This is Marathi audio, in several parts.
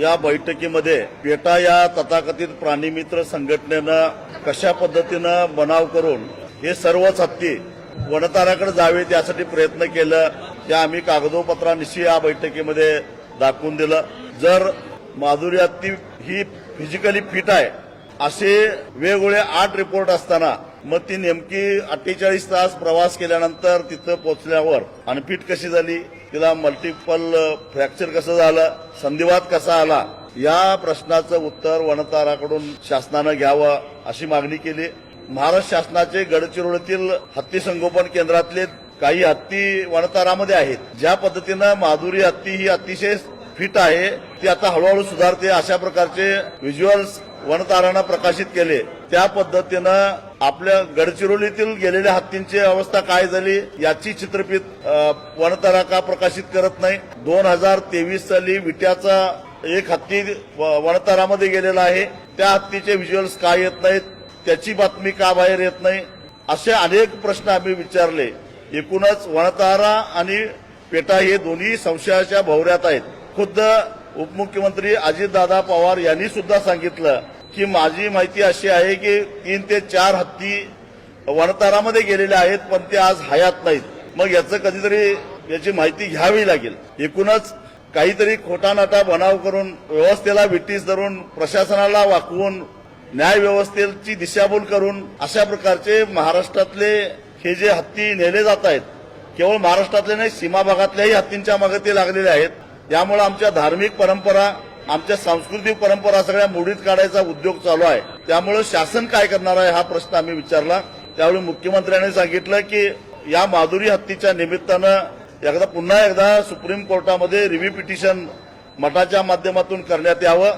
या बैठकीमध्ये पेटा या तथाकथित प्राणीमित्र संघटनेनं कशा पद्धतीनं बनाव करून हे सर्वच हत्ती वनताराकडे जावे त्यासाठी प्रयत्न केलं त्या आम्ही कागदोपत्रानिशी या बैठकीमध्ये दाखवून दिलं. जर माधुरी हत्ती ही फिजिकली फिट आहे असे वेगवेगळे आठ रिपोर्ट असताना मग ती नेमकी अठ्ठेचाळीस तास प्रवास केल्यानंतर तिथं पोहोचल्यावर आणि फिट कशी झाली? तिला मल्टिपल फ्रॅक्चर कसं झालं संधिवात कसा आला या प्रश्नाचं उत्तर वनताराकडून शासनानं घ्यावं अशी मागणी केली. महाराष्ट्र शासनाचे गडचिरोलीतील हत्ती संगोपन केंद्रातले काही हत्ती वनतारामध्ये आहेत. ज्या पद्धतीनं माधुरी हत्ती ही अतिशय फिट आहे ती आता हळूहळू सुधारते अशा प्रकारचे व्हिज्युअल्स वनतारानं प्रकाशित केले. त्या पद्धतीनं आपल्या गडचिरोलीतील गेलेल्या हत्तींची अवस्था काय झाली याची चित्रफित अ, का प्रकाशित करत नाही. दोन हजार तेवीस साली विट्याचा एक हत्ती व- वनतारामध्ये गेलेला आहे. त्या हत्तीचे व्हिज्युअल्स का येत नाहीत त्याची बातमी का बाहेर येत नाही? असे अनेक प्रश्न आम्ही विचारले. एकूणच वनतारा आणि पेटा हे दोन्ही संशयाच्या भोवऱ्यात आहेत. खुद्द उपमुख्यमंत्री अजितदादा पवार यांनी सुद्धा सांगितलं की माझी माहिती अशी आहे की तीन ते चार हत्ती वनतारामध्ये गेलेले आहेत पण ते आज हयात नाहीत. मग याचं कधीतरी याची माहिती घ्यावी लागेल. एकूणच काहीतरी खोटा नाटा बनाव करून व्यवस्थेला विटीस धरून प्रशासनाला वाकवून न्यायव्यवस्थेची दिशाभूल करून अशा प्रकारचे महाराष्ट्रातले हे जे हत्ती नेले जात आहेत केवळ महाराष्ट्रातले नाही सीमा भागातल्याही हत्तींच्या मागे ते लागलेले आहेत. त्यामुळे आमच्या धार्मिक परंपरा आमच्या सांस्कृतिक परंपरा सगळ्या मोडीत काढायचा उद्योग चालू आहे. त्यामुळे शासन काय करणार आहे हा प्रश्न आम्ही विचारला. त्यावेळी मुख्यमंत्र्यांनी सांगितलं की या माधुरी हत्तीच्या निमित्तानं एकदा पुन्हा एकदा सुप्रीम कोर्टामध्ये रिव्ह्यू पिटिशन मठाच्या माध्यमातून करण्यात यावं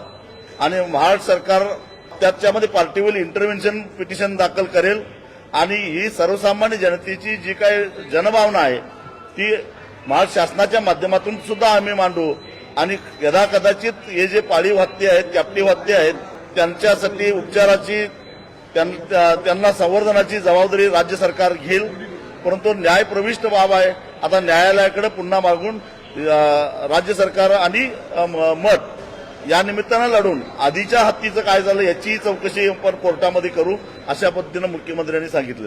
आणि महाराष्ट्र सरकार त्याच्यामध्ये पार्टीवर इंटरव्हेन्शन पिटिशन दाखल करेल. आणि ही सर्वसामान्य जनतेची जी काही जनभावना आहे ती महाराष्ट्र शासनाच्या माध्यमातून सुद्धा आम्ही मांडू. आणि यदा कदाचित हे जे पाळीव हत्ती आहेत कॅप्टिव्ह हत्ती आहेत त्यांच्यासाठी उपचाराची त्यां- त्या- त्यांना संवर्धनाची जबाबदारी राज्य सरकार घेईल परंतु न्यायप्रविष्ट बाब आहे. आता न्यायालयाकडे पुन्हा मागून राज्य सरकार आणि म- मठ या निमित्तानं लढून आधीच्या हत्तीचं काय झालं याचीही चौकशी आपण कोर्टामध्ये करू अशा पद्धतीनं मुख्यमंत्र्यांनी सांगितलेलं